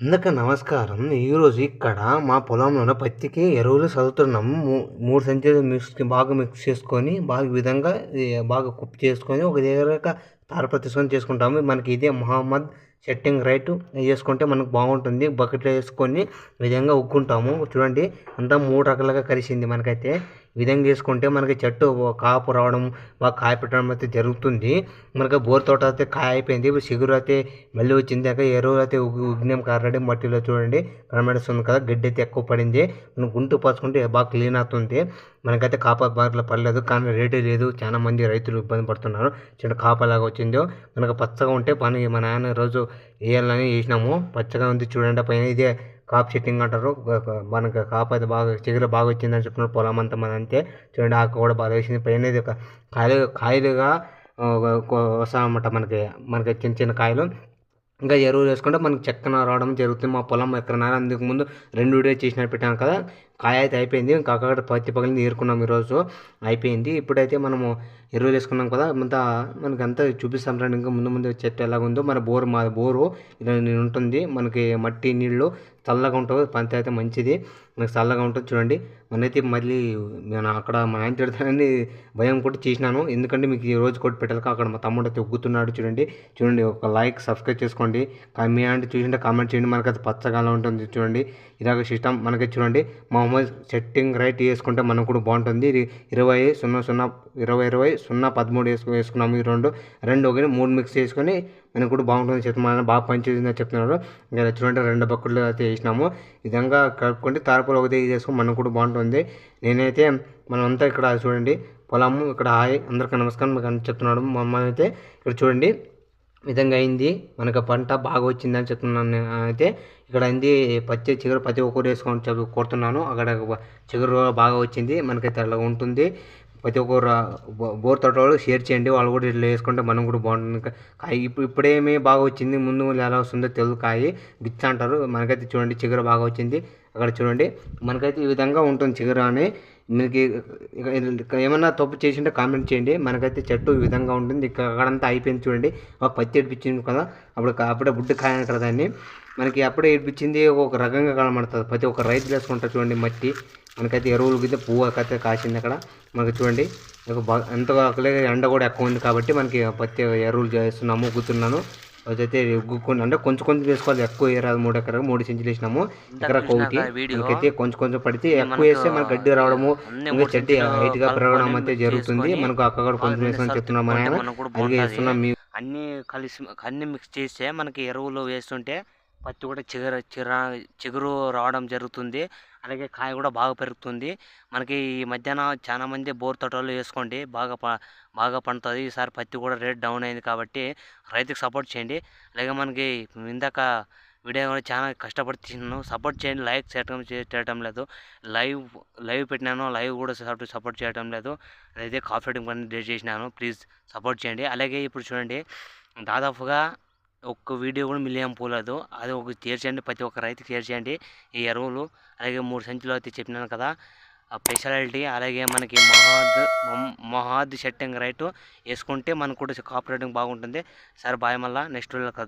అందరికీ నమస్కారం. ఈరోజు ఇక్కడ మా పొలంలోనే పత్తికి ఎరువులు చదువుతున్నాము మూడు సంచులు మిక్స్ బాగా మిక్స్ చేసుకొని బాగా విధంగా బాగా కుక్ చేసుకొని ఒక దగ్గర తారపత్రి చేసుకుంటాము. మనకి ఇదే మహమ్మద్ సెట్టింగ్ రైట్ చేసుకుంటే మనకు బాగుంటుంది. బకెట్లో వేసుకొని విధంగా ఉక్కుంటాము. చూడండి అంతా మూడు రకాలుగా కలిసింది మనకైతే. విధంగా చేసుకుంటే మనకి చెట్టు కాపు రావడం బాగా కాయ పెట్టడం అయితే జరుగుతుంది. మనకి బోర్ తోట అయితే కాయ అయిపోయింది. ఇప్పుడు చిగురు అయితే మళ్ళీ వచ్చింది. అక్కడ ఎరువులు అయితే ఉగ్నం కారడి మట్టిలో చూడండి. కనబడుతుంది కదా గడ్డి అయితే ఎక్కువ పడింది. మనం గుంటు పాసుకుంటే బాగా క్లీన్ అవుతుంది. మనకైతే కాపా బాగా పడలేదు. కానీ రేటు లేదు. చాలా మంది రైతులు ఇబ్బంది పడుతున్నారు. చిన్న కాపలాగా వచ్చిందో. మనకు పచ్చగా ఉంటే పని. మా నాన్న రోజు వేయాలని వేసినాము పచ్చగా ఉంది చూడండి పైన. ఇదే కాప్ సెట్టింగ్ అంటారు. మనకు కాపు అయితే బాగా చిగురు బాగా వచ్చిందని చెప్తున్నారు పొలం అంతా మన అంతే. చూడండి ఆకు కూడా బాగా వేసింది. పైన ఇది ఒక కాయలు కాయలుగా వస్తాయన్నమాట మనకి మనకి చిన్న చిన్న కాయలు. ఇంకా ఎరువులు వేసుకుంటే మనకి చెక్కన రావడం జరుగుతుంది. మా పొలం ఎక్కడన్నా అందుకు ముందు రెండు డేస్ చేసినట్టు పెట్టాను కదా. కాయ అయితే అయిపోయింది. ఇంకా అక్కడ పత్తి పగిలింది ఏరుకున్నాం ఈరోజు. అయిపోయింది. ఇప్పుడైతే మనము ఎరువులు వేసుకున్నాం కదా. అంతా మనకి అంతా చూపిస్తాం రండి. ఇంకా ముందు ముందు చెట్టు ఎలాగుందో. మన బోరు మా బోరు. ఇలా ఉంటుంది. మనకి మట్టి నీళ్ళు చల్లగా ఉంటుంది పంట అయితే మంచిది. మనకి చల్లగా ఉంటుంది చూడండి. మనైతే మళ్ళీ నేను అక్కడ మా ఆయన తిడతానని భయం కూడా చేసినాను. ఎందుకంటే మీకు ఈ రోజు కూడా పెట్టాలి అక్కడ మా తమ్ముడు అయితే ఉగ్గుతున్నాడు చూడండి. చూడండి ఒక లైక్ సబ్స్క్రైబ్ చేసుకోండి. మీ అంటే చూసింటే కామెంట్ చేయండి. మనకి అది పచ్చగానే ఉంటుంది చూడండి. ఇలాగ సిస్టమ్ మనకి చూడండి. మామూలు సెట్టింగ్ రైట్ వేసుకుంటే మనకు కూడా బాగుంటుంది. ఇది ఇరవై సున్నా సున్నా ఇరవై ఇరవై సున్నా పదమూడు వేసుకు వేసుకున్నాము ఈ రెండు. రెండు ఒకటి మూడు మిక్స్ చేసుకొని మనకు కూడా బాగుంటుంది. చెప్తున్నాను బాగా పనిచేసిందని చెప్తున్నారు. ఇంకా చూడండి రెండు బకెట్లు అయితే చేసినాము. ఈ విధంగా కలుపుకుంటే తారపులు ఒకటి చేసుకుని మనకు కూడా బాగుంటుంది. నేనైతే మనమంతా ఇక్కడ చూడండి. పొలము ఇక్కడ హాయ్ అందరికీ నమస్కారం. మీకు అని చెప్తున్నాడు మా అయితే. ఇక్కడ చూడండి. విధంగా అయింది. మనకు పంట బాగా వచ్చిందని చెప్తున్నాను నేను అయితే. ఇక్కడ అయింది పచ్చి చిగురు. ప్రతి ఒక్కరు వేసుకొని కోరుతున్నాను. కొడుతున్నాను అక్కడ చిగురు బాగా వచ్చింది. మనకైతే అలా ఉంటుంది. ప్రతి ఒక్కరు బోర్ తోట వాళ్ళు షేర్ చేయండి. వాళ్ళు కూడా ఇట్లా వేసుకుంటే మనం కూడా బాగుంటుంది. కాయ ఇప్పుడు ఇప్పుడేమి బాగా వచ్చింది. ముందు ముందు ఎలా వస్తుందో తెలుగు కాయ బిచ్చ అంటారు. మనకైతే చూడండి చిగురు బాగా వచ్చింది. అక్కడ చూడండి. మనకైతే ఈ విధంగా ఉంటుంది చిగురు అని. మీకు ఏమన్నా తప్పు చేసింటే కామెంట్ చేయండి. మనకైతే చెట్టు ఈ విధంగా ఉంటుంది. ఇక్కడ అక్కడంతా అయిపోయింది చూడండి. ఒక పత్తి ఏడిపించింది కదా. అప్పుడు అప్పుడే బుడ్డ కాయ అంటారు దాన్ని. మనకి అప్పుడే ఏడిపించింది ఒక రకంగా కనబడుతుంది. ప్రతి ఒక్క రైతు వేసుకుంటారు చూడండి మట్టి. మనకైతే ఎరువులు గిద్ద పువ్వు అయితే కాసింది అక్కడ. మనకి చూడండి బాగా ఎంతగా ఎండ కూడా ఎక్కువ ఉంది కాబట్టి మనకి పత్తి ఎరువులు చేస్తున్నాము ఉగ్గుతున్నాను అదైతే ఉగ్గుకొని అంటే కొంచెం కొంచెం వేసుకోవాలి ఎక్కువ వేయరాదు మూడు ఎకరా మూడు సెంచులు వేసినాము. ఎకరా ఒకటి మనకైతే కొంచెం కొంచెం పడితే ఎక్కువ వేస్తే మనకి గడ్డి రావడము ఇంకా చెట్టు హైట్గా పెరగడం అయితే జరుగుతుంది. మనకు అక్కడ కొంచెం వేసుకొని చెప్తున్నాం మన అలాగే వేస్తున్నాం అన్ని కలిసి అన్ని మిక్స్ చేస్తే మనకి ఎరువులు వేస్తుంటే పత్తి కూడా చిగుర చిర చిగురు రావడం జరుగుతుంది. అలాగే కాయ కూడా బాగా పెరుగుతుంది. మనకి ఈ మధ్యాహ్నం చాలా మంది బోర్ తోటలు వేసుకోండి. బాగా ప బాగా పండుతుంది. ఈసారి పత్తి కూడా రేట్ డౌన్ అయింది కాబట్టి రైతుకు సపోర్ట్ చేయండి. అలాగే మనకి ఇందాక వీడియో కూడా చాలా కష్టపడి తీసినాను సపోర్ట్ చేయండి. లైక్ చేయటం చేయటం లేదు. లైవ్ లైవ్ పెట్టినాను. లైవ్ కూడా సపోర్ట్ చేయటం లేదు. అదైతే కాఫీ పని చేసినాను. ప్లీజ్ సపోర్ట్ చేయండి. అలాగే ఇప్పుడు చూడండి. దాదాపుగా ఒక్క వీడియో కూడా మిలియం పోలేదు. అది ఒక చేర్చేయండి ప్రతి ఒక్క రైతుకి చేర్చేయండి ఈ ఎరువులు అలాగే మూడు సంచులు అయితే చెప్పినాను కదా స్పెషాలిటీ అలాగే మనకి మహాద్ మహాద్ సెట్టింగ్ రైట్ వేసుకుంటే మనకు కూడా కాపరేటింగ్ బాగుంటుంది. సరే బాయ్ మళ్ళీ నెక్స్ట్ వీడియో కదా